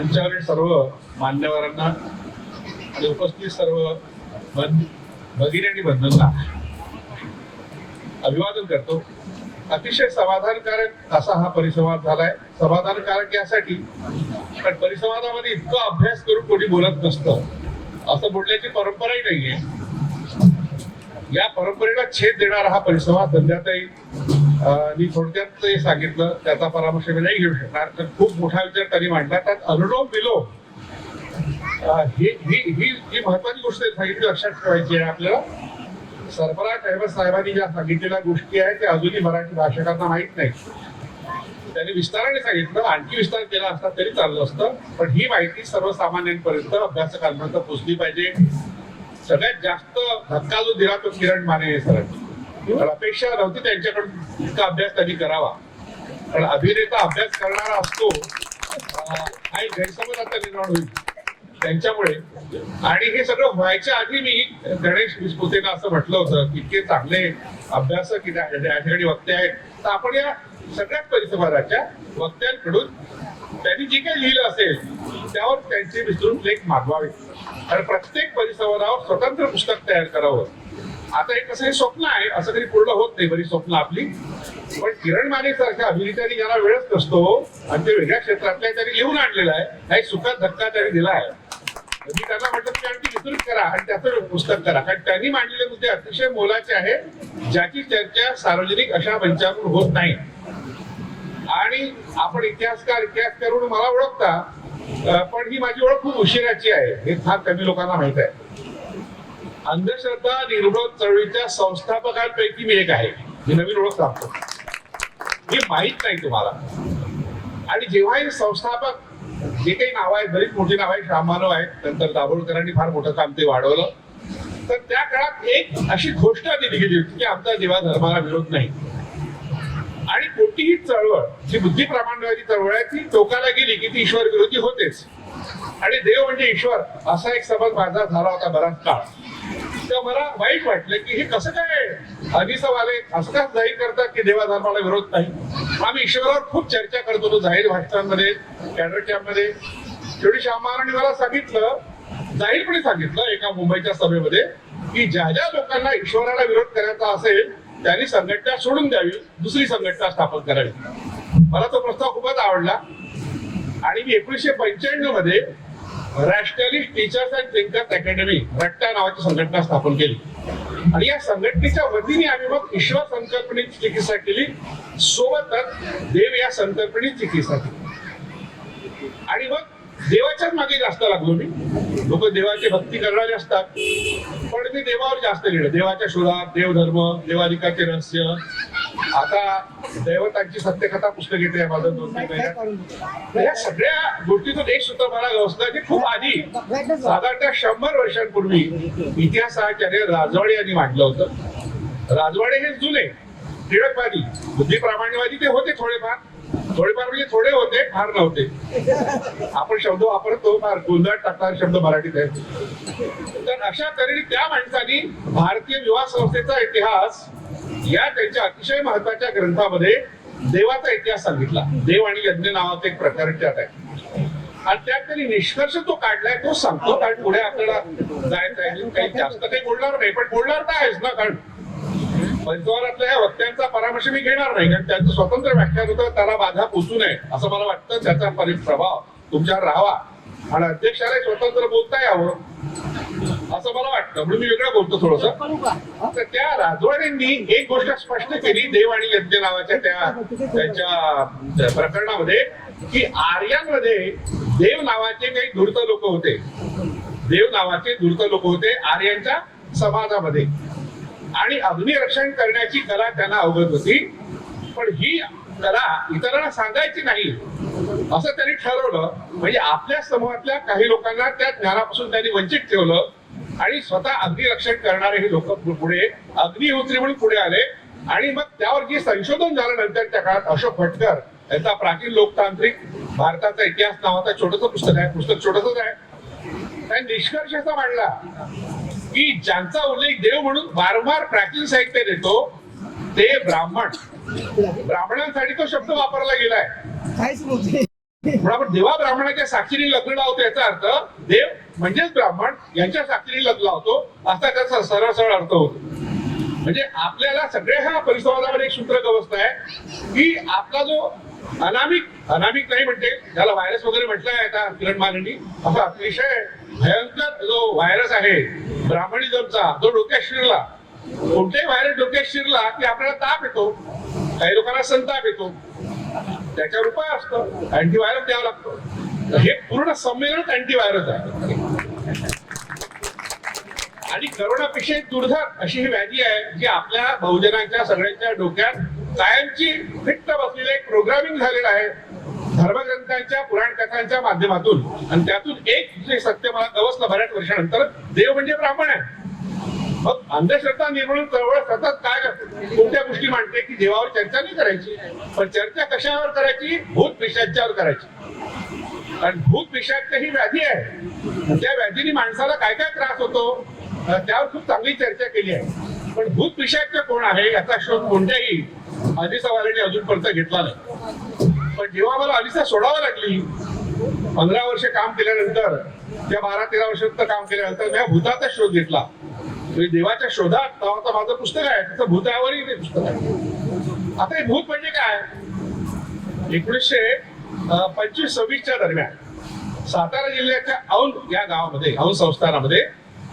मंचावरील सर्व मान्यवरांना आणि उपस्थित सर्व भगिनी आणि बंधूंना अभिवादन करतो. अतिशय समाधानकारक असा हा परिसंवाद झालाय. समाधानकारक यासाठी पण परिसंवादामध्ये इतका अभ्यास करून कोणी बोलत नसतं. असं बोलण्याची परंपराही नाहीये. या परंपरेला छेद देणारा हा परिसंवाद संध्याताई मी थोडक्यात ते सांगितलं त्याचा परामर्श मी नाही घेऊ शकणार. तर खूप मोठा विचार त्यांनी मांडला. त्यात अनुलोम विलोम. ही ही महत्वाची गोष्ट आहे, सांगितली लक्षात ठेवायची आहे आपल्याला. सरफराज अहमद साहेबांनी ज्या सांगितलेल्या गोष्टी आहेत त्या अजूनही मराठी भाषकांना माहीत नाही त्यांनी विस्ताराने सांगितलं आणखी विस्तार केला असता तरी चाललं असतं. पण ही माहिती सर्वसामान्यांपर्यंत अभ्यासकांपर्यंत पोचली पाहिजे. सगळ्यात जास्त धक्का जो दिला तो किरण माने सरांनी. तर अपेक्षा नव्हती त्यांच्याकडून इतका अभ्यास त्यांनी करावा. पण अभिनेता अभ्यास करणारा असतो हा एक गैरसमज आता निर्माण होईल त्यांच्यामुळे. आणि हे सगळं व्हायच्या आधी मी गणेश विस्पुतेनं असं म्हटलं होतं की इतके चांगले अभ्यासक या ठिकाणी वक्ते आहेत. तर आपण या सगळ्याच परिसराच्या वक्त्यांकडून त्यांनी जे काही लिहिलं असेल त्यावर त्यांचे विसरून लेख मागवावे. आणि प्रत्येक परिसंवादावर स्वतंत्र पुस्तक तयार करावं. आता हे कसं हे स्वप्न आहे असं कधी पूर्ण होत नाही बरी स्वप्न आपली. पण किरण माने सारख्या अभिनेत्यांनी ज्याला वेळच नसतो आणि ते वेगळ्या क्षेत्रातल्या त्यांनी लिहून आणलेला आहे काही सुखात धक्का त्यांनी दिला आहे. मी त्यांना म्हटलं की आणखी विस्तृत करा आणि त्याचं पुस्तक करा. कारण त्यांनी मांडलेले मुद्दे अतिशय मोलाचे आहे ज्याची चर्चा सार्वजनिक अशा मंचावर होत नाही. आणि आपण इतिहासकार इतिहास करून मला ओळखता पण ही माझी ओळख खूप उशिराची आहे. हे फार कमी लोकांना माहीत आहे. अंधश्रद्धा निर्मूलन चळवळीच्या संस्थापकांपैकी मी एक आहे. मी नवीन ओळख सांगतो हे माहीत नाही तुम्हाला. आणि जेव्हा हे संस्थापक जे काही नाव आहेत बरीच मोठी नाव आहेत श्यामानव आहेत नंतर दाभोळकरांनी फार मोठं काम ते वाढवलं. तर त्या काळात एक अशी घोषणा दिली गेली होती की आमचा देवा धर्माला विरोध नाही. आणि कोणतीही चळवळ जी बुद्धी प्रमाणवादी चळवळ आहे ती टोकाला गेली की ती ईश्वर विरोधी होतेच. आणि देव म्हणजे ईश्वर असा एक समज माझा झाला होता बराच काळ. तेव्हा मला वाईट वाटलं की हे कसं काय अनिसवाले असं का जाहीर करतात की देवा धर्माला विरोध नाही. आम्ही ईश्वरावर खूप चर्चा करत होतो जाहीर भाषणांमध्ये कॅडर कॅम्पमध्ये शेवटी श्यामारांनी मला सांगितलं जाहीरपणे सांगितलं एका मुंबईच्या सभेमध्ये की ज्या ज्या लोकांना ईश्वराला विरोध करायचा असेल त्यांनी संघटना सोडून द्यावी दुसरी संघटना स्थापन करावी. मला तो प्रस्ताव खूपच आवडला. आणि मी एकोणीसशे पंच्याण्णवमध्ये राष्ट्रलिस्ट टीचर्स अँड थिंकर्स अकॅडमी रट्टा नावाची संघटना स्थापन केली. आणि या संघटनेच्या वतीने आम्ही मग ईश्वर संकल्पनेची चिकित्सा केली. सोबतच देव या संकल्पनेची चिकित्सा केली. आणि मग देवाच्याच मागे जास्त लागलो मी. लोक देवाची भक्ती करणारे असतात. पण मी देवावर जास्त लिहिलं. देवाच्या शोधात देवधर्म देवाधिकाचे रहस्य आता दैवतांची सत्यकथा पुस्तक येते माझं दोन तीन महिन्यात. या सगळ्या गोष्टीतून एक सूत्र मला गवसलं की खूप आधी साधारणतः शंभर वर्षांपूर्वी इतिहासाचार्य राजवाडे यांनी मांडलं होतं. राजवाडे हे जुने टिळकवादी. बुद्धी प्रामाण्यवादी ते होते थोडेफार. थोडेफार म्हणजे थोडे होते फार नव्हते. आपण शब्द वापरतो फार गोंधळ टाकणारे शब्द मराठीत आहेत. तर अशा तऱ्हेने त्या माणसाने भारतीय विवाह संस्थेचा इतिहास या त्यांच्या अतिशय महत्त्वाच्या ग्रंथामध्ये देवाचा इतिहास सांगितला. देव आणि यज्ञ नावाचा एक प्रकार त्यात आहे. आणि त्यात त्यांनी निष्कर्ष तो काढलाय तो सांगतो कारण पुढे आपल्याला जायचं आहे काही जास्त काही बोलणार नाही पण बोलणार तर आहेच ना कारण पंचवारातल्या या वक्त्यांचा परामर्श मी घेणार नाही कारण त्यांचं स्वतंत्र व्याख्यान होतं त्याला बाधा पोचू नये असं मला वाटतं. त्याचा प्रभाव तुमच्यावर राहावा. आणि अध्यक्षाला स्वतंत्र बोलता यावं. असं मला वाटतं. म्हणून मी वेगळं बोलतो थोडस. तर त्या राजवाड्यांनी एक गोष्ट स्पष्ट केली देव आणि यज्ञ नावाच्या त्या त्यांच्या प्रकरणामध्ये की आर्यांमध्ये देव नावाचे काही धूर्त लोक होते. देव नावाचे धूर्त लोक होते आर्यांच्या समाजामध्ये. आणि अग्निरक्षण करण्याची कला त्यांना अवगत होती. पण ही कला इतरांना सांगायची नाही. असं त्यांनी ठरवलं. म्हणजे आपल्या समूहातल्या काही लोकांना त्या ज्ञानापासून त्यांनी वंचित ठेवलं. आणि स्वतः अग्निरक्षण करणारे हे लोक पुढे अग्निहोत्री म्हणून पुढे आले. आणि मग त्यावर जे संशोधन झालं नंतर त्या काळात अशोक भटकर यांचा प्राचीन लोकतांत्रिक भारताचा इतिहास नावाचा छोटस पुस्तक आहे पुस्तक छोटसच आहे. त्या निष्कर्ष असा मांडला की ज्यांचा उल्लेख देव म्हणून वारंवार प्राचीन साहित्य देतो ते ब्राह्मण. ब्राह्मणांसाठी तो शब्द वापरला गेलाय. आपण देवा ब्राह्मणाच्या साक्षीने लग्न लावतो याचा अर्थ देव म्हणजेच ब्राह्मण यांच्या साक्षीने लग्न लावतो असा त्याचा सरळ सरळ अर्थ होतो. म्हणजे आपल्याला सगळ्या ह्या परिसंवादामध्ये एक सूत्र गवसत आहे की आपला जो अनामिक अनामिक नाही म्हणते ज्याला व्हायरस वगैरे म्हटलंय आता किरण मालिनी असा अतिशय भयंकर जो व्हायरस आहे ब्राह्मणिझमचा तो डोक्यात शिरला. कोणताही व्हायरस डोक्यात शिरला की आपल्याला ताप येतो. काही लोकांना संताप येतो. त्याच्यावर उपाय असतो. अँटीव्हायरस द्यावा लागतो. हे पूर्ण संमेलनच अँटीव्हायरस आहे. आणि करोनापेक्षा एक दुर्धर अशी ही व्याधी आहे जी आपल्या बहुजनांच्या सगळ्यांच्या डोक्यात कायमची फिट्ट बसलेलं एक प्रोग्रामिंग झालेलं आहे धर्मग्रंथांच्या पुराण कथांच्या माध्यमातून. आणि त्यातून एक जे सत्य मला गवसलं बऱ्याच वर्षानंतर देव म्हणजे ब्राह्मण आहे. मग अंधश्रद्धा निर्मूलन चळवळ सतत काय कोणत्या गोष्टी मांडते की देवावर चर्चा नाही करायची? पण चर्चा कशावर करायची? भूत पिशाच्यावर करायची. कारण भूत पिशाच ही व्याधी आहे. त्या व्याधीने माणसाला काय काय त्रास होतो? त्यावर खूप चांगली चर्चा केली आहे. पण भूत पिशाच कोण आहे? याचा शोध कोणत्याही अधिसवाल्याने अजूनपर्यंत घेतला नाही. पण जेव्हा मला अलिसा सोडावं लागली. पंधरा वर्ष काम केल्यानंतर त्या बारा तेरा वर्षात काम केल्यानंतर मी भूताचा शोध घेतला. म्हणजे देवाच्या शोधात नावाचं माझं पुस्तक आहे त्याचं भूतावरही ते पुस्तक आहे. आता हे भूत म्हणजे काय? एकोणीसशे पंचवीस सव्वीसच्या दरम्यान सातारा जिल्ह्याच्या औंध या गावामध्ये औंध संस्थानामध्ये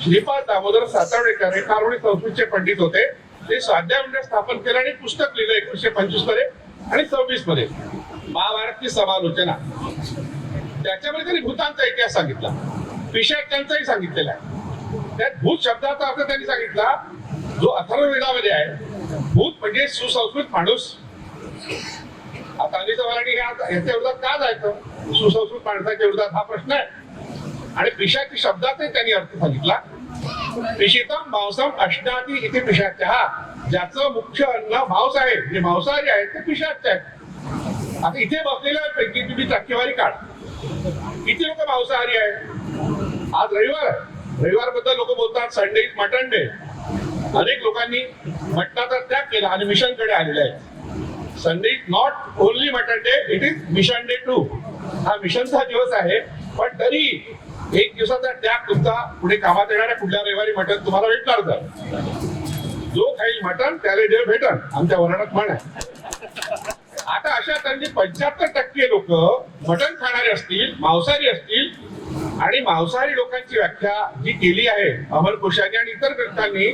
श्रीपाद दामोदर सातवडेकर हे कारवडी संस्कृतचे पंडित होते. ते स्वाध्याय मंडळ स्थापन केलं आणि पुस्तक लिहिलं एकोणीसशे पंचवीसमध्ये आणि सव्वीसमध्ये महाभारतची समालोचना. त्याच्यामध्ये त्यांनी भूतांचा इतिहास सांगितला. पिशाच्यांचाही सांगितलेला आहे. त्या भूत शब्दाचा अर्थ त्यांनी सांगितला जो अथर्ववेदामध्ये आहे. भूत म्हणजे सुसंस्कृत माणूस. आता अनिल मराठी याच्या विरोधात का जायचं? सुसंस्कृत माणसाच्या विरोधात हा प्रश्न आहे. आणि पिशाची शब्दाचाही त्यांनी अर्थ सांगितला. पिशितम मांसम अष्टाती इथे पिशाच हा ज्याचं मुख्य अन्न मांस आहे. जे मांसाहारी आहेत ते पिशाच आहेत. आता इथे बसलेल्यापैकी तुम्ही टक्केवारी काढ. किती लोक मांसाहारी आहे आज रविवार आहे. रविवारबद्दल लोक बोलतात संडे इज मटन डे अनेक लोकांनी मटणाचा त्याग केला आणि मिशनकडे आलेले आहेत. Sunday is not only mutton day it is mission day too हा मिशनचा दिवस आहे पण तरी एक दिवसाचा त्याग तुमचा पुढे कामात येणाऱ्या पुढल्या रविवारी मटण तुम्हाला भेटणार तर. जो खाईल मटण त्याला देव भेटन. आमच्या वर्णात म्हण आहे. आता अशा त्यांनी पंच्याहत्तर टक्के लोक मटण खाणारे असतील मांसाहारी असतील आणि मांसाहारी लोकांची व्याख्या जी केली आहे अमर कोशानी आणि इतर ग्रंथांनी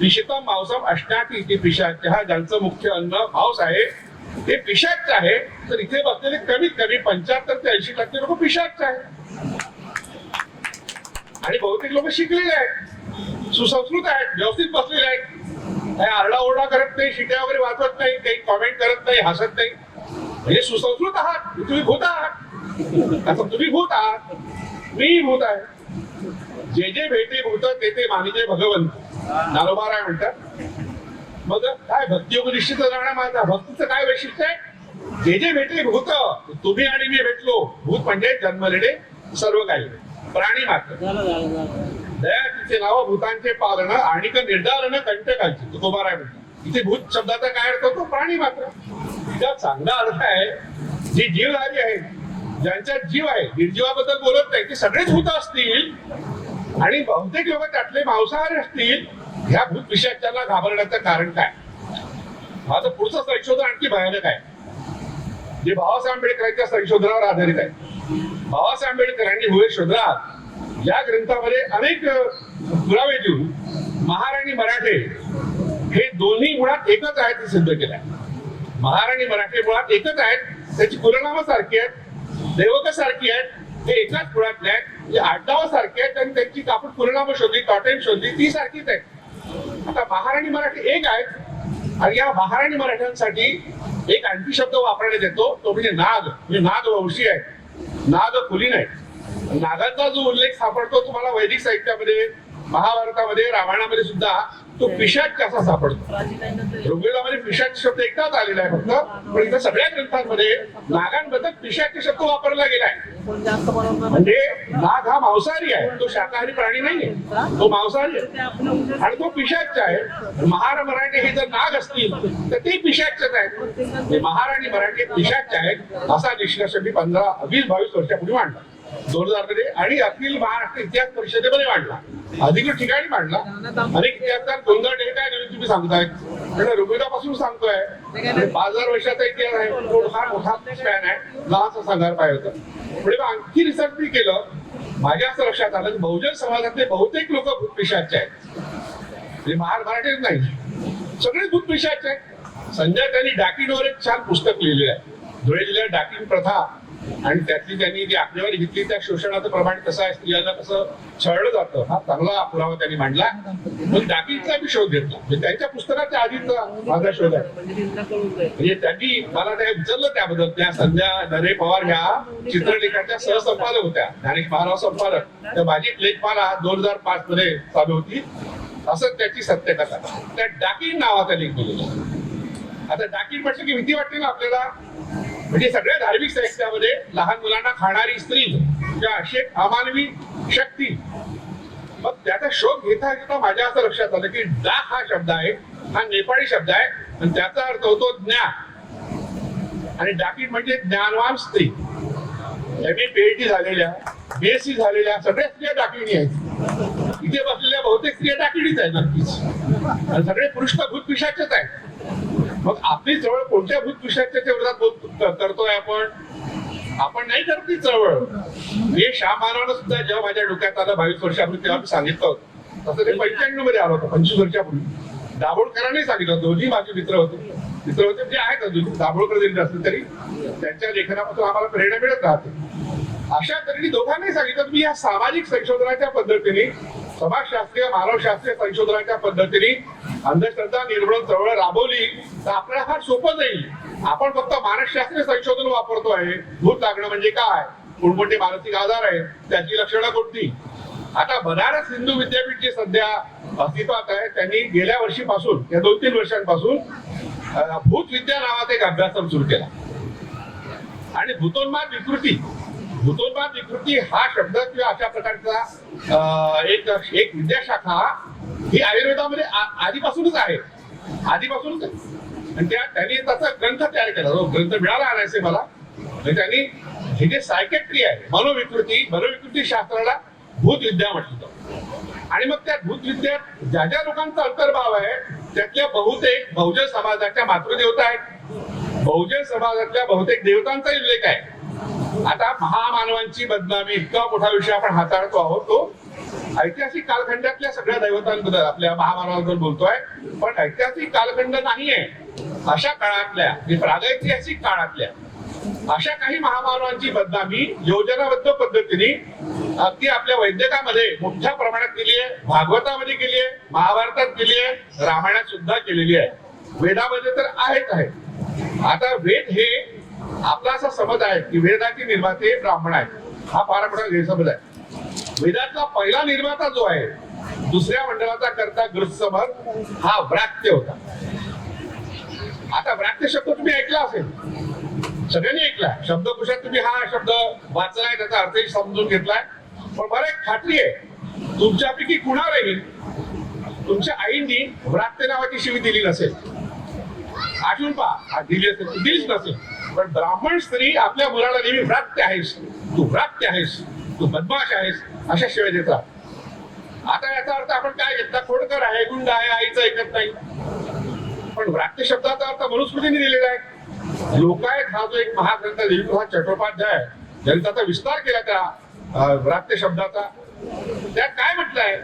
पिशिता मांसम अष्टाटी ते पिशाच हा ज्यांचं मुख्य अन्न मांस आहे ते पिशाच आहे. तर इथे बसलेले कमीत कमी पंच्याहत्तर ते ऐंशी टक्के लोक पिशाच आहे आणि बहुतेक लोक शिकलेले आहेत. सुसंस्कृत आहेत व्यवस्थित बसलेले आहेत. काही आरडाओरडा करत नाही शिट्या वगैरे वाचत नाही काही कॉमेंट करत नाही हसत नाही. म्हणजे सुसंस्कृत आहात तुम्ही होत आहात. आता तुम्ही भूत आहात. मी भूत आहे. जे जे भेटे भूत ते ते मानिजे भगवंत. नारोबाराय म्हणतात. मग काय भक्तियोग निश्चित जाणं माझा. भक्तीचं काय वैशिष्ट्य आहे? जे जे भेटले भूत तुम्ही आणि मी भेटलो. भूत म्हणजे जन्मलेले सर्व काही. प्राणी मात्र. दया तिचे नाव भूतांचे पालन आणि निर्धारण कंटकांची. तुकोबाराय म्हणतात. इथे भूत शब्दाचा काय अर्थ होतो? प्राणी मात्र. तिचा चांगला अर्थ आहे जी जीवधारी आहे ज्यांच्यात जीव आहे निर्जीवाबद्दल बोलत नाही ते सगळेच भूत असतील. आणि बहुतेक लोक त्यातले मांसाहारी असतील ह्या भूत विषयाच्याला घाबरण्याचं कारण काय? माझं पुढचं संशोधन आणखी भयानक आहे. जे बाबासाहेब आंबेडकरांच्या संशोधनावर आधारित आहे. बाबासाहेब आंबेडकरांनी भुवे शोधनात या ग्रंथामध्ये अनेक पुरावे देऊन महाराणी मराठे हे दोन्ही मुळात एकच आहेत हे सिद्ध केलं आहे महाराणी मराठे मुळात एकच आहेत त्याची कुलनामं सारखी आहेत. दैवक सारखी आहेत ते एकाच कुळातले आहेत जे आडनावं सारखे आहेत आणि त्यांची आपण कुलनामं शोधली टॉटेन शोधली ती सारखीच आहेत. आता महाराणी मराठी एक आहेत आणि या महाराणी मराठ्यांसाठी एक आणखी शब्द वापरण्यात येतो तो म्हणजे नाग. म्हणजे नाग वंशी आहे नाग कुलीन आहे नागाचा जो उल्लेख सापडतो तुम्हाला वैदिक साहित्यामध्ये महाभारतामध्ये रामायणामध्ये सुद्धा तो पिशाच कसा सापडतो? ऋग्वेदामध्ये पिशाच शब्द एकदाच आलेला आहे फक्त. पण इथं सगळ्या ग्रंथांमध्ये नागांबद्दल पिशाच शब्द वापरला गेला आहे. म्हणजे नाग हा मांसाहारी आहे. तो शाकाहारी प्राणी नाहीये. तो मांसाहारी आहे. आणि तो पिशाच आहे. महार मराठे हे जर नाग असतील तर ते पिशाचच आहेत. महार आणि मराठी पिशाच आहेत असा निष्कर्ष मी पंधरा वीस बावीस वर्षापूर्वी मांडला. दोन हजारमध्ये. आणि अखिल महाराष्ट्र इतिहास परिषदेमध्ये मांडला अधिकृत ठिकाणी मांडला अनेक इतिहासकार गोंधळ हे काय नवीन तुम्ही सांगताय कारण ऋग्वेदापासून सांगतोय. पाच हजार वर्षाचा इतिहास आहे तो फार मोठा स्पॅन आहे. लहानसा सांगायला पाहिजे होतं. पुढे मग आणखी रिसर्च मी केलं. माझ्या असं लक्षात आलं की बहुजन समाजातले बहुतेक लोक भूतपिशाचे आहेत. म्हणजे महार मराठीच नाही. सगळे भूतपिशाचे आहेत. संजय त्यांनी डाकीनवर एक छान पुस्तक लिहिलेलं आहे. धुळे जिल्ह्यात डाकिन प्रथा आणि त्यातली त्यांनी जी आकडेवारी घेतली त्या शोषणाचं प्रमाण कसं आहे स्त्रियांना कसं छळलं जातं हा चांगला पुरावा त्यांनी मांडला. मग डाकीनचा मी शोध घेतला. म्हणजे त्यांच्या पुस्तकाच्या आधीचा माझा शोध आहे. म्हणजे त्यांनी मला ते विचारलं त्याबद्दल. त्या संध्या नरे पवार ह्या चित्रलेखाच्या सहसंपादक होत्या. ज्ञानेश महाराज संपादक. त्या माझी लेखमाला दोन हजार पाच मध्ये चालू होती. असं त्याची सत्यकथा त्या डाकी नावाचा लेख दिलेला आता डाकीट म्हटलं की भीती वाटते ना आपल्याला? म्हणजे सगळ्या धार्मिक साहित्यामध्ये लहान मुलांना खाणारी स्त्री किंवा अशी एक अमानवी शक्ती. मग त्याचा शोध घेता घेता माझ्या असं लक्षात आलं की डाक हा शब्द आहे हा नेपाळी शब्द आहे आणि त्याचा अर्थ होतो ज्ञान. आणि डाकीट म्हणजे ज्ञानवान स्त्री. एम ए पीएचडी झालेल्या बीएससी झालेल्या सगळ्या स्त्रिया डाकिणी आहेत. इथे बसलेल्या बहुतेक स्त्रिया डाकिणीच आहेत नक्कीच. आणि सगळे पुरुष तर भूतपिशाचेच आहेत. मग आपली चळवळ कोणत्या भूतपिशाच्या विरोधात करतोय आपण? आपण नाही करत ती चळवळ. हे शामानानं सुद्धा जेव्हा माझ्या डोक्यात आलं बावीस वर्षापूर्वी तेव्हा मी सांगितलं होतं. तसं ते पंच्याण्णवमध्ये आलं होतं पंचवीस वर्षापूर्वी. दाभोळकरांनी सांगितलं दोन्ही माझे मित्र होते. मित्र होते जे आहेत अजून दाभोळकर जरी असले तरी त्यांच्या लेखनापासून आम्हाला प्रेरणा मिळत राहते. अशा तऱ्हेने दोघांनी सांगितलं तुम्ही या सामाजिक संशोधनाच्या पद्धतीने समाजशास्त्रीय मानवशास्त्रीय संशोधनाच्या पद्धतीने अंधश्रद्धा निर्मूलन चळवळ राबवली तर आपल्याला फार सोपं जाईल. आपण फक्त मानसशास्त्रीय संशोधन वापरतो आहे. भूत लागणं म्हणजे काय? कोणकोणते मानसिक आजार आहेत? त्याची लक्षणं कोणती? आता बनारस हिंदू विद्यापीठ जे सध्या अस्तित्वात आहे त्यांनी गेल्या वर्षीपासून या दोन तीन वर्षांपासून भूत भूतविद्या नावाचा एक अभ्यासक्रम सुरू केला. आणि भूतोन्माद विकृती. भूतोन्माद विकृती हा शब्द किंवा अशा प्रकारचा एक एक विद्याशाखा ही आयुर्वेदामध्ये आधीपासूनच आहे. आधीपासूनच आणि त्या त्यांनी त्याचा ग्रंथ तयार केला. जो ग्रंथ मिळाला आणायचे मला. त्यांनी हे जे सायकेट्री आहे मनोविकृती मनोविकृती शास्त्राला भूतविद्या म्हटलं जातं. आणि मग त्या भूतविद्यात ज्या ज्या लोकांचा अंतर्भाव आहे त्यातल्या बहुतेक बहुजन समाजाच्या मातृदेवता आहेत. बहुजन समाजातल्या बहुतेक देवतांचा उल्लेख आहे. आता महामानवांची बदनामी इतका मोठा विषय आपण हाताळतो आहोत तो. ऐतिहासिक कालखंडातल्या सगळ्या दैवतांबद्दल आपल्या महामानवांबद्दल बोलतोय. पण ऐतिहासिक कालखंड नाहीये. अशा काळातल्या म्हणजे प्रागैतिहासिक काळातल्या अशा काही महामानवांची बदनामी योजनाबद्ध पद्धतीने अगदी आपल्या वैद्यकामध्ये मोठ्या प्रमाणात केली आहे भागवतामध्ये केली आहे महाभारतात केली आहे रामायणात सुद्धा केलेली आहे. वेदामध्ये तर आहेच आहे. आता वेद हे आपला असा समज आहे की वेदाची निर्माते ब्राह्मण आहेत. हा फार मोठा गैरसमज आहे. वेदातला पहिला निर्माता जो आहे दुसऱ्या मंडळाचा करता गृहसमज हा व्रात्य होता. आता व्रात्य शब्द तुम्ही ऐकला असेल? सगळ्यांनी ऐकला शब्दकोशात तुम्ही हा शब्द वाचलाय त्याचा अर्थही समजून घेतलाय. पण मला एक खात्री आहे तुमच्यापैकी कुणालाही तुमच्या आईंनी व्रात्य नावाची शिवी दिली नसेल. आठवून पहा हा दिली असेल दिलीच नसेल. पण ब्राह्मण स्त्री आपल्या मुलाला नेहमी व्रात्य आहेस. तू व्रात्य आहेस. तू बदमाश आहेस. अशा शिवाय देतात आता याचा अर्थ आपण काय घेतला? खोडकर आहे गुंड आहे आईचं ऐकत नाही. पण व्रात्य शब्दाचा अर्थ मनुस्मृतीने दिलेला आहे. लोकायत हा जो एक महाग्रंथ देवीप्रसाद चट्टोपाध्याय आहे. ज्यांनी त्याचा विस्तार केला त्या व्रात्य शब्दाचा. त्यात काय म्हटलंय?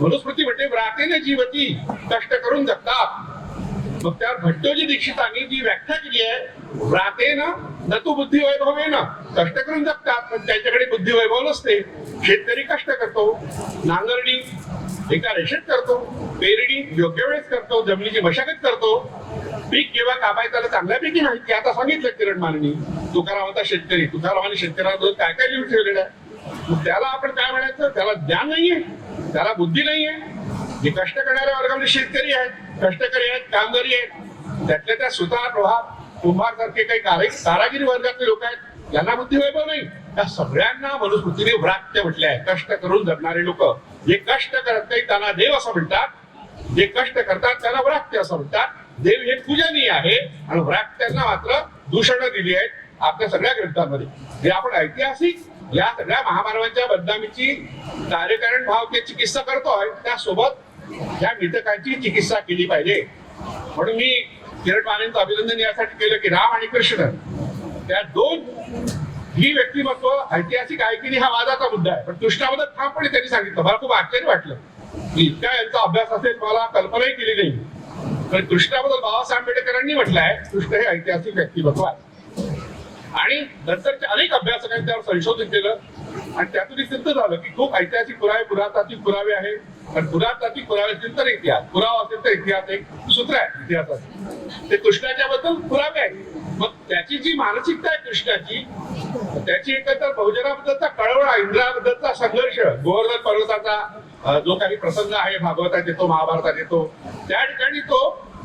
मनुस्मृती म्हणजे व्रातेने जीवती कष्ट करून जगतात. मग त्यावर भट्टोजी दीक्षितांनी जी व्याख्या केली आहे व्रातेनं न तू बुद्धी वैभवेनं कष्ट करून जगतात पण त्यांच्याकडे बुद्धी वैभव नसते. शेतकरी कष्ट करतो नांगरणी एका रेषेत करतो पेरणी योग्य वेळेस करतो जमिनीची मशागत करतो. पीक केव्हा कापायचं त्याला चांगल्यापैकी माहिती आता सांगितलं किरण माननी तुकाराम होता शेतकरी. तुकारामाने शेतकऱ्यांबद्दल काय काय लिहून ठेवलेलं आहे? त्याला आपण काय म्हणायचं? त्याला ज्ञान नाहीये त्याला बुद्धी नाहीये. जे कष्ट करणाऱ्या वर्गामध्ये शेतकरी आहेत कष्टकरी आहेत कामगारी आहेत त्यातल्या त्या सुतार लोहार कुंभार सारखे काही कारा- कारागिरी वर्गातले लोक आहेत यांना बुद्धिवैभव नाही. त्या सगळ्यांना मनुस्मृतीने व्रात्य म्हटले आहे. कष्ट करून जगणारे लोक जे कष्ट करत नाही त्यांना देव असं म्हणतात. जे कष्ट करतात त्यांना व्रात्य असं म्हणतात. देव हे पूजनीय आहे आणि व्रात्यांना मात्र दूषणं दिली आहेत आपल्या सगळ्या ग्रंथांमध्ये. जे आपण ऐतिहासिक या सगळ्या महामानवांच्या बदनामीची कार्यकारण भाव ते चिकित्सा करतोय त्यासोबत या मितकांची चिकित्सा केली पाहिजे. म्हणून मी किरण मानेंचं अभिनंदन यासाठी केलं की राम आणि कृष्ण त्या दोन ही व्यक्तिमत्व ऐतिहासिक आहे की नाही हा वादाचा मुद्दा आहे. पण कृष्णाबद्दल ठामपणे त्यांनी सांगितलं. मला खूप आश्चर्य वाटलं. की इतका यांचा अभ्यास असेल मला कल्पनाही केली नाही. पण कृष्णाबद्दल बाबासाहेब आंबेडकरांनी म्हटलं आहे कृष्ण हे ऐतिहासिक व्यक्तिमत्व आहे. आणि नंतरच्या अनेक अभ्यासकांनी त्यावर संशोधन केलं. आणि त्यातून सिद्ध झालं की खूप ऐतिहासिक पुरावे पुरातात्विक पुरावे आहेत. पण पुरातात्विक पुरावे असतील तर इतिहास. पुरावा असेल तर इतिहास एक सूत्र आहे इतिहासात ते कृष्णाच्या बद्दल पुरावे आहे मग त्याची जी मानसिकता आहे कृष्णाची त्याची एकंदर बहुजनाबद्दलचा कळवळा इंद्राबद्दलचा संघर्ष गोवर्धन पर्वताचा जो काही प्रसंग आहे भागवतात येतो महाभारतात येतो त्या ठिकाणी तो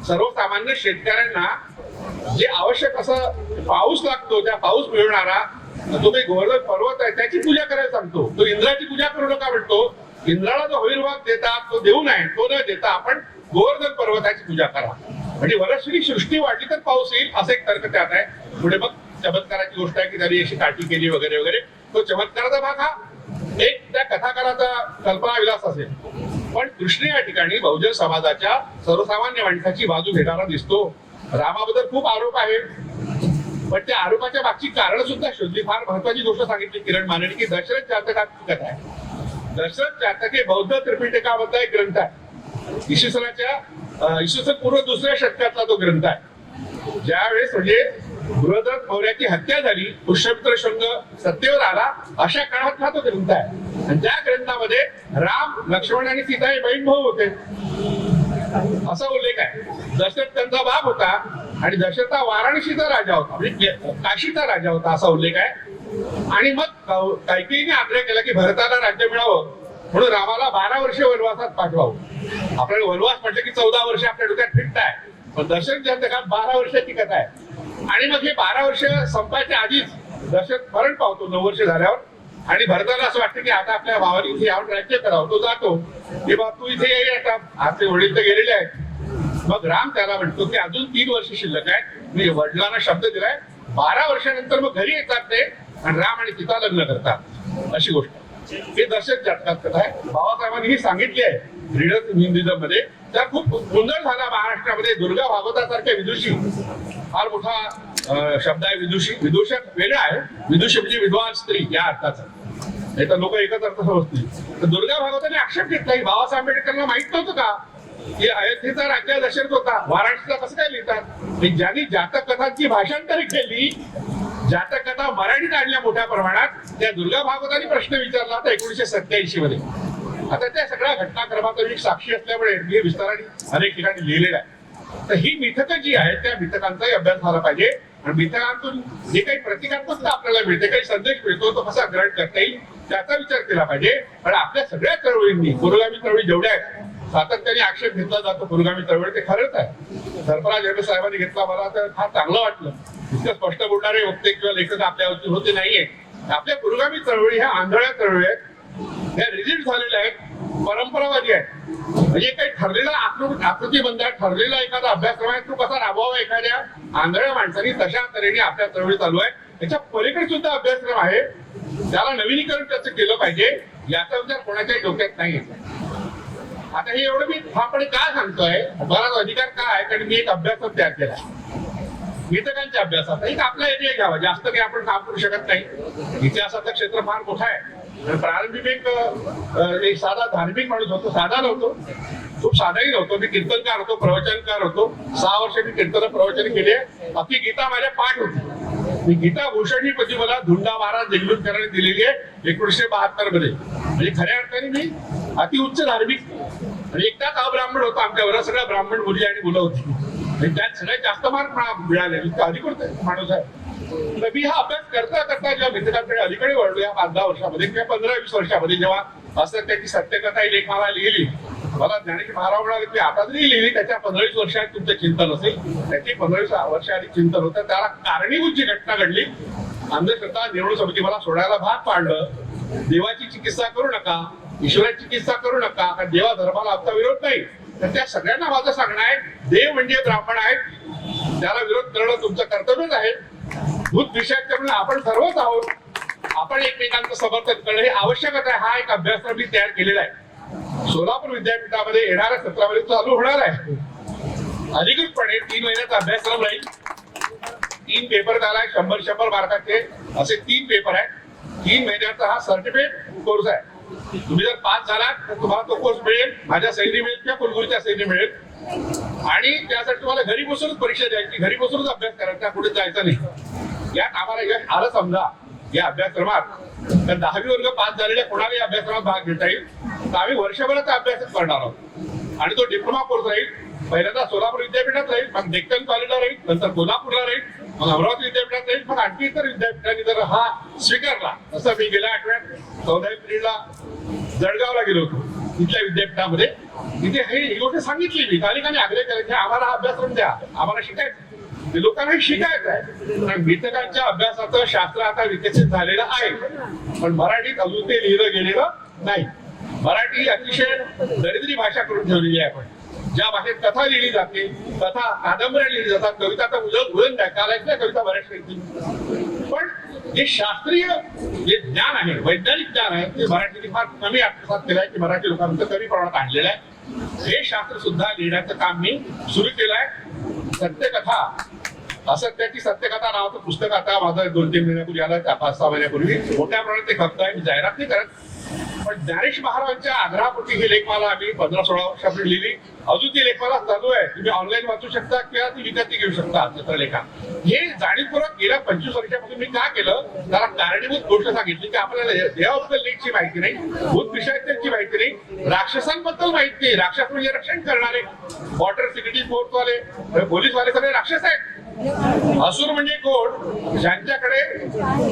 सर्वसामान्य शेतकऱ्यांना जे आवश्यक असं पाऊस लागतो त्या पाऊस मिळवणारा जो काही गोवर्धन पर्वत आहे त्याची पूजा करायला सांगतो. तो इंद्राची पूजा करू नका म्हणतो. इंद्राला जो हविर्भाग देतात तो देऊ नये तो न देता आपण गोवर्धन पर्वताची पूजा करा. म्हणजे वरश्री सृष्टी वाढली तर पाऊस येईल असं एक तर्क त्यात आहे. पुढे मग चमत्काराची गोष्ट आहे की त्यांनी अशी काठी केली वगैरे वगैरे. तो चमत्काराचा भाग हा एक त्या कथाकाराचा कल्पना विलास असेल. पण कृष्ण या ठिकाणी बहुजन समाजाच्या सर्वसामान्य माणसाची बाजू घेणारा दिसतो. रामाबद्दल खूप आरोप आहे पण त्या आरोपाच्या मागची कारण सुद्धा शोधली. फार महत्वाची गोष्ट सांगितली किरण माने की दशरथ जातकाची कथा आहे. दर्शन जातक हे बौद्ध त्रिपिटकामधला एक ग्रंथ आहे. इसवी सनाच्या इसवी सन पूर्व दुसऱ्या शतकातला तो ग्रंथ आहे. ज्यावेळेस म्हणजे बृहदत्त मौर्याची हत्या झाली पुष्यमित्र शृंग सत्तेवर आला अशा काळातला तो ग्रंथ आहे. आणि त्या ग्रंथामध्ये राम लक्ष्मण आणि सीता हे बहीण भाऊ होते. असा उल्लेख आहे. दशरथ त्यांचा बाप होता आणि दशरथ हा वाराणसीचा राजा होता म्हणजे काशीचा राजा होता असा उल्लेख आहे. आणि मग कौ- कैकेयीने आग्रह केला की भरताला राज्य मिळावं म्हणून रामाला बारा वर्ष वनवासात पाठवावं. आपल्याला वनवास म्हटलं की चौदा वर्ष आपल्या डोक्यात फिट आहे. पण दशरथ जातकात बारा वर्षाची कथा आहे. आणि मग हे बारा वर्ष संपायच्या आधीच दशरथ मरण पावतो नऊ वर्ष झाल्यावर. आणि भरताला असं वाटतं की आता आपल्या भावाने इथे यावर राज्य करावं तो जातो. की बा तू इथे ये आता आपले वडील तर गेलेले आहेत. मग राम त्याला म्हणतो की अजून तीन वर्ष शिल्लक आहेत. मी वडिलांना शब्द दिलाय. बारा वर्षानंतर मग घरी येतात ते. आणि राम आणि सीता लग्न करतात. अशी गोष्ट. हे दर्शक जातकात कथा आहे. बाबासाहेबांनी ही सांगितली आहे. रिडर्स हिंदुझममध्ये त्या खूप गोंधळ झाला महाराष्ट्रामध्ये. दुर्गा भागवतासारख्या विदुषी. फार मोठा शब्द आहे विदुषी. विदूषक वेगळा आहे. विदुषी म्हणजे विद्वान स्त्री या अर्थाचा. नाही तर लोक एकच अर्थ समजतील. तर दुर्गा भागवताने आक्षेप घेतला. की बाबासाहेब आंबेडकरला माहीत नव्हतं का? की अयोध्येचा राज्य दशरथ होता. वाराणसीला कसं काय लिहितात? ज्यांनी जातक कथांची भाषांतरी केली जातक कथा मराठीत आणल्या मोठ्या प्रमाणात. त्या दुर्गा भागवतांनी प्रश्न विचारला होता एकोणीशे सत्याऐंशी मध्ये. आता त्या सगळ्या घटनाक्रमाचा मी साक्षी असल्यामुळे मी विस्ताराने अनेक ठिकाणी लिहिलेलं आहे तर ही मिथकं जी आहेत त्या मिथकांचाही अभ्यास झाला पाहिजे. आणि मिथकांतून जे काही प्रतिकात्मकता आपल्याला मिळते काही संदेश मिळतो तो कसा ग्रहण करता येईल त्याचा विचार केला पाहिजे. आणि आपल्या सगळ्या चळवळींनी पुरोगामी चळवळी जेवढ्या आहेत सातत्याने आक्षेप घेतला जातो. पुरोगामी चळवळ ते खरंच आहे. सरफराज हेडे साहेबांनी घेतला मला तर फार चांगलं वाटलं. इतकं स्पष्ट बोलणारे वक्ते किंवा लेखक आपल्या होते नाहीये. आपल्या पुरोगामी चळवळी ह्या आंधळ्या चळवळी आहेत. ह्या रिजिट झालेल्या आहेत. परंपरावादी आहेत. म्हणजे काही ठरलेला आकृती आकृतीबंध आहे, ठरलेला एखादा अभ्यासक्रम आहे तो कसा राबवावा एखाद्या आंधळ्या माणसांनी तशा तऱ्हेने आपल्या चळवळी चालू आहे त्याच्या पलीकडे सुद्धा अभ्यासक्रम आहे. त्याला नवीनीकरण त्याचं केलं पाहिजे याचा विचार कोणाच्याही डोक्यात नाही आता हे एवढं मी आपण काय सांगतोय? मला अधिकार काय आहे? कारण मी एक अभ्यासच तयार केला वितकांच्या अभ्यासात एक आपला एरिया घ्यावा. जास्त काही आपण काम करू शकत नाही. इतिहासाचं क्षेत्र फार मोठं आहे. आणि प्रारंभी एक साधा धार्मिक माणूस होतो. साधा नव्हतो. खूप साधाही नव्हतो. मी कीर्तनकार होतो प्रवचनकार होतो. सहा वर्ष मी कीर्तन प्रवचन केले. आपली गीता माझ्या पाठ होती. गीता भूषण ही मला धुंडा महाराज देगलूरकरांनी दिलेली आहे एकोणीसशे बहात्तरमध्ये. म्हणजे खऱ्या अर्थाने मी अति उच्च धार्मिक आणि एकटाच अब्राह्मण होता आमच्यावर सगळ्या ब्राह्मण मुली आणि मुलं होती. आणि त्यात सगळ्यात जास्त मार्क मिळाले. अधिकृत माणूस आहे. मी हा अभ्यास करता करता जेव्हा मित्रांकडे अलीकडे वळलो या पाच दहा वर्षामध्ये किंवा पंधरा वीस वर्षामध्ये जेव्हा असं त्याची सत्यकथा ही लेख मला लिहिली मला ज्ञानेश महाराज म्हणाले की आता जरी लिहिली त्याच्या पंधरा वीस वर्षात तुमचं चिंतन असेल. त्याची पंधरा वीस वर्ष आधी चिंतन होतं. त्याला कारणीभूत जी घटना घडली. अंधश्रद्धा निवडणूक समिती मला सोडायला भाग पाडलं. देवाची चिकित्सा करू नका ईश्वराची चिकित्सा करू नका कारण देवा धर्माला आपला विरोध नाही. तर त्या सगळ्यांना माझं सांगणं आहे देव म्हणजे ब्राह्मण आहेत. त्याला विरोध करणं तुमचं कर्तव्यच आहे. भूत विषयाच्या म्हणून आपण सर्वच आहोत. आपण एकमेकांचं समर्थन करणं हे आवश्यकच आहे. हा एक अभ्यासक्रम मी तयार केलेला आहे. सोलापूर विद्यापीठामध्ये येणाऱ्या सत्रामध्ये चालू होणार आहे. अधिकृतपणे तीन महिन्याचा अभ्यासक्रम राहील. तीन पेपर झालाय शंभर शंभर मार्काचे असे तीन पेपर आहेत. तीन महिन्याचा हा सर्टिफिकेट कोर्स आहे. तुम्ही जर पास झालात तर तुम्हाला तो कोर्स मिळेल. माझ्या सैनी मिळेल किंवा कुलगुरूच्या सैनी मिळेल. आणि त्यासाठी तुम्हाला घरी बसूनच परीक्षा द्यायची. घरी बसूनच अभ्यास करायचा. कुठे जायचं नाही. यात आम्हाला यश आलं समजा. या अभ्यासक्रमात. तर दहावी वर्ग पास झालेल्या कोणालाही अभ्यासक्रमात भाग घेता येईल? तर आम्ही वर्षभराचा अभ्यासच करणार आहोत. आणि तो डिप्लोमा कोर्स राहील. पहिल्यांदा सोलापूर विद्यापीठात राहील. मग डेक्कन कॉलेजला राहील. नंतर कोल्हापूरला राहील. मग अमरावती विद्यापीठात जाईल पण आणखी इतर विद्यापीठांनी जर हा स्वीकारला तसं मी गेल्या आठवड्यात चौदा एप्रिलला जळगावला गेलो होतो तिथल्या विद्यापीठामध्ये. तिथे हे ही गोष्ट सांगितली मी नागरिकांनी आग्रह केला की आम्हाला हा अभ्यासक्रम द्या आम्हाला शिकायचं ते लोकांना हे शिकायचं आहे. कारण गीतकांच्या अभ्यासाचं शास्त्र आता विकसित झालेलं आहे. पण मराठीत अजून ते लिहिलं गेलेलं नाही. मराठी अतिशय दरिद्री भाषा करून ठेवलेली आहे आपण. ज्या भाषेत कथा लिहिली जाते कथा कादंबऱ्या लिहिली जातात कविता तर उजळ उजळ द्या काल कविता बऱ्याच काही पण जे शास्त्रीय जे ज्ञान आहे वैज्ञानिक ज्ञान आहे ते मराठीने फार कमी आत्मसात केलं आहे की मराठी लोकांचं कमी प्रमाणात आणलेलं आहे. हे शास्त्र सुद्धा लिहिण्याचं काम मी सुरू केलं आहे सत्यकथा असत्याची सत्यकथा नावाचं पुस्तक आता माझं दोन तीन महिन्यापूर्वी आलं त्या पाच सहा महिन्यापूर्वी. मोठ्या प्रमाणात ते खपत आहे मी जाहिरात नाही करत. पण ज्ञानेश महाराजांच्या आग्रहापोटी ही लेखमाला आम्ही पंधरा सोळा वर्षापूर्वी लिहिली. अजून ती लेखमाला चालू आहे. तुम्ही ऑनलाईन वाचू शकता किंवा ती विकत घेऊ शकता चित्रलेखा. हे जाणीवपूर्वक गेल्या पंचवीस वर्षापासून मी का केलं? त्याला कारणीभूत गोष्ट सांगितली की आपल्याला देवाबद्दल लेखची माहिती नाही भूत विषयाची माहिती नाही राक्षसांबद्दल माहिती नाही. राक्षस म्हणजे रक्षण करणारे. वॉटर सिक्युरिटी फोर्सवाले पोलीसवाले सगळे राक्षस आहेत. असुर म्हणजे कोण? ज्यांच्याकडे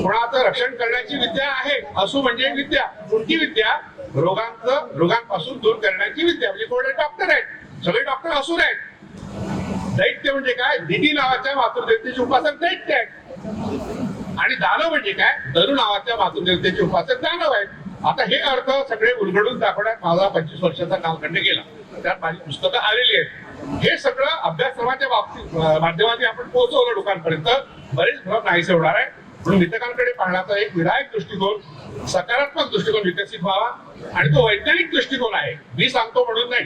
कोणाचं रक्षण करण्याची विद्या आहे असू म्हणजे विद्या. कोणती विद्या? रोगांचं रोगांपासून दूर करण्याची विद्या. म्हणजे कोण? डॉक्टर आहेत. सगळे डॉक्टर असुर आहेत. दैत्य म्हणजे काय? दिदी नावाच्या मातृदेवतेचे उपासक दैत्य आहेत. आणि दानव म्हणजे काय? तरुण नावाच्या मातृदेवतेचे उपासक दानव आहेत. आता हे अर्थ सगळे उलगडून दाखवण्यात माझा पंचवीस वर्षाचा कालखंड गेला. त्यात माझी पुस्तकं आलेली आहेत. हे सगळं अभ्यासक्रमाच्या बाबतीत अं, माध्यमातून आपण पोहोचवलं लोकांपर्यंत. बरेच भ्रम नाहीसे होणार आहे. म्हणून वितकांकडे पाहण्याचा एक विधायक दृष्टिकोन सकारात्मक दृष्टिकोन विकसित व्हावा. आणि तो वैज्ञानिक दृष्टिकोन आहे. मी सांगतो म्हणून नाही.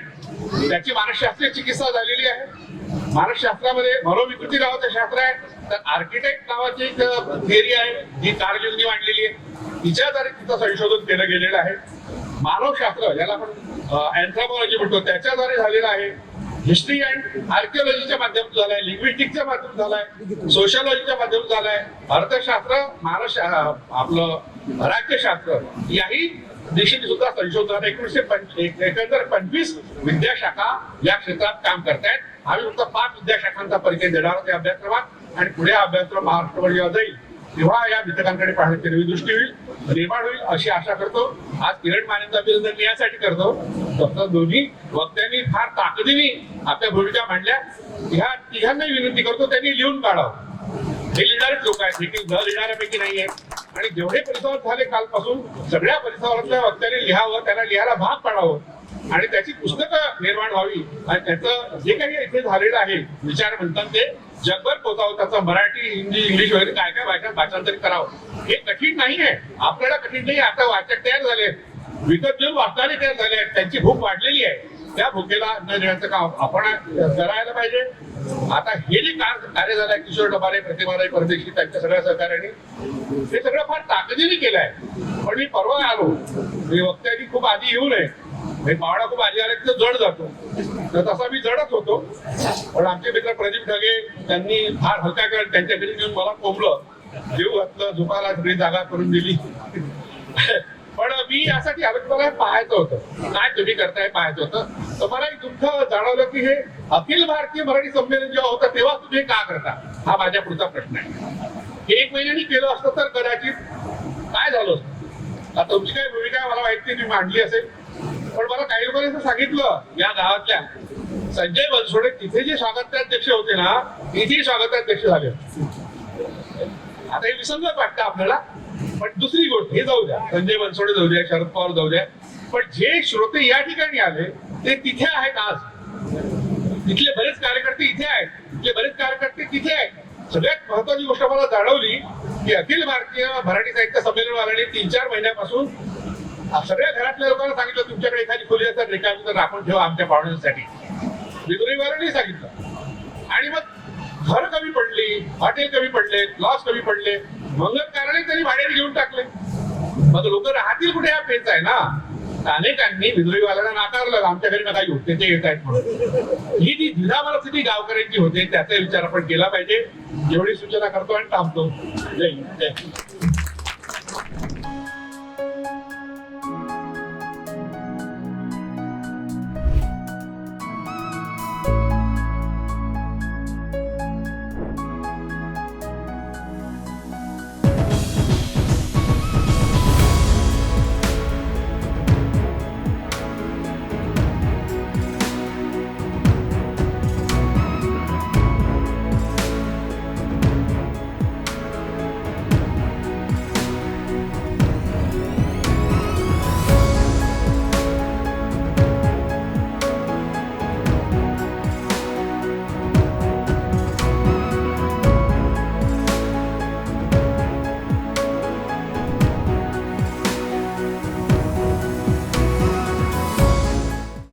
त्याची मानसशास्त्रीय चिकित्सा झालेली आहे. मानसशास्त्रामध्ये मनोविकृती नावाचं शास्त्र आहे. तर आर्किटेक्ट नावाची एक थिअरी आहे. जी कार्ल मांडलेली आहे. तिच्याद्वारे तिचं संशोधन केलं गेलेलं आहे. मानवशास्त्र ज्याला आपण अँथ्रोपॉलॉजी म्हणतो त्याच्याद्वारे झालेलं आहे. हिस्ट्री अँड आर्किओलॉजीच्या माध्यमातून झालाय लिंग्विस्टिकच्या माध्यमातून झालाय सोशिओलॉजीच्या माध्यमातून झालाय. अर्थशास्त्र महाराष्ट्र आपलं राज्यशास्त्र याही दिशेने सुद्धा संशोधन एकोणीसशे एक- एकंदर पंचवीस विद्याशाखा या क्षेत्रात काम करतायत. आम्ही फक्त पाच विद्याशाखांचा परिचय देणार होते या अभ्यासक्रमात. आणि पुढे अभ्यासक्रम महाराष्ट्रभर जेव्हा जाईल. तेव्हा या वितकांकडे पाहण्याची नवी दृष्टी होईल निर्माण होईल अशी आशा करतो. आज किरण मानेचं अभिनंदन मी यासाठी करतो. फक्त दोन्ही वक्त्यांनी फार ताकदीने आपल्या भूमिका मांडल्या. ह्या तिघांनाही विनंती करतो त्यांनी लिहून काढावं. हे लिहिणारेच लोक आहेत हे न लिहिणाऱ्यापैकी नाहीये. आणि जेवढे परिसवाद झाले कालपासून सगळ्या परिसरातल्या वक्त्यांनी लिहावं त्यांना लिहायला भाग पाडावं. आणि त्याची पुस्तकं निर्माण व्हावी. आणि त्याचं जे काही इथे झालेलं आहे विचार म्हणतात ते जगभर पोचावं त्याचं मराठी हिंदी इंग्लिश वगैरे काय काय भाषा भाषांतरित करावं. हे कठीण नाही आहे आपल्याला कठीण नाही आता वाचक तयार झाले विकत घेऊन वाचणारे तयार झाले आहेत. त्यांची भूक वाढलेली आहे. त्या भूकेला न देण्याचं काम आपण करायला पाहिजे. आता हे जे कार- कार्य झालंय किशोर डबारे प्रतिभाराई परदेशी त्यांच्या सगळ्या सहकार्याने हे सगळं फार ताकदीने केलंय. पण मी परवा आलो. मी वक्त्यांनी खूप आधी येऊ नये. पावडा खूप आधी आला की जड जातो. तर तसा मी जडच होतो. पण आमचे मित्र प्रदीप ढगे त्यांनी फार हलका कर त्यांच्या घरी घेऊन मला कोंबलं. जीव घातलं झोपायला सगळी जागा करून दिली. पण मी यासाठी आलो की मला पाहायचं होतं. काय तुम्ही करताय पाहायचं होतं. तर मला एक दुःख जाणवलं की हे अखिल भारतीय मराठी संमेलन जेव्हा होतं तेव्हा तुम्ही हे का करता? हा माझ्या पुढचा प्रश्न आहे. एक महिन्यानी केलं असतं तर कदाचित काय झालं असतं? आता तुमची काय भूमिका मला माहिती तुम्ही मांडली असेल. पण मला काही लोकांनी सांगितलं या गावातल्या. संजय बनसोडे तिथे जे स्वागताध्यक्ष होते ना तिथेही स्वागताध्यक्ष झाले. आता हे विसंगत वाटतं आपल्याला. पण दुसरी गोष्ट हे जाऊ द्या. संजय बनसोडे जाऊ द्या शरद पवार जाऊ द्या. पण जे श्रोते या ठिकाणी आले ते तिथे आहेत आज. तिथले बरेच कार्यकर्ते इथे आहेत. तिथले बरेच कार्यकर्ते तिथे आहेत. सगळ्यात महत्वाची गोष्ट मला जाणवली की अखिल भारतीय मराठी साहित्य संमेलनवाल्याने तीन चार महिन्यापासून सगळ्या घरातल्या लोकांना सांगितलं तुमच्याकडे एखादी खोली असेल रिकामी तर राखून ठेवा आमच्या पाहुण्यांसाठी विदुरीवाल्यांनी सांगितलं. आणि मग घर कमी पडली हॉटेल कमी पडले लॉस कमी पडले मंगल कारणे त्यांनी भाड्याने घेऊन टाकले. मग लोक राहतील कुठे हा पेच आहे ना? अनेकांनी विदुरीवाल्यांना नाकारलं आमच्या घरी नका येऊ त्याचे ते येत आहेत म्हणून. ही जी द्विधा मनस्थिती गावकऱ्यांची होते त्याचा विचार आपण केला पाहिजे. एवढी सूचना करतो आणि थांबतो. जय जय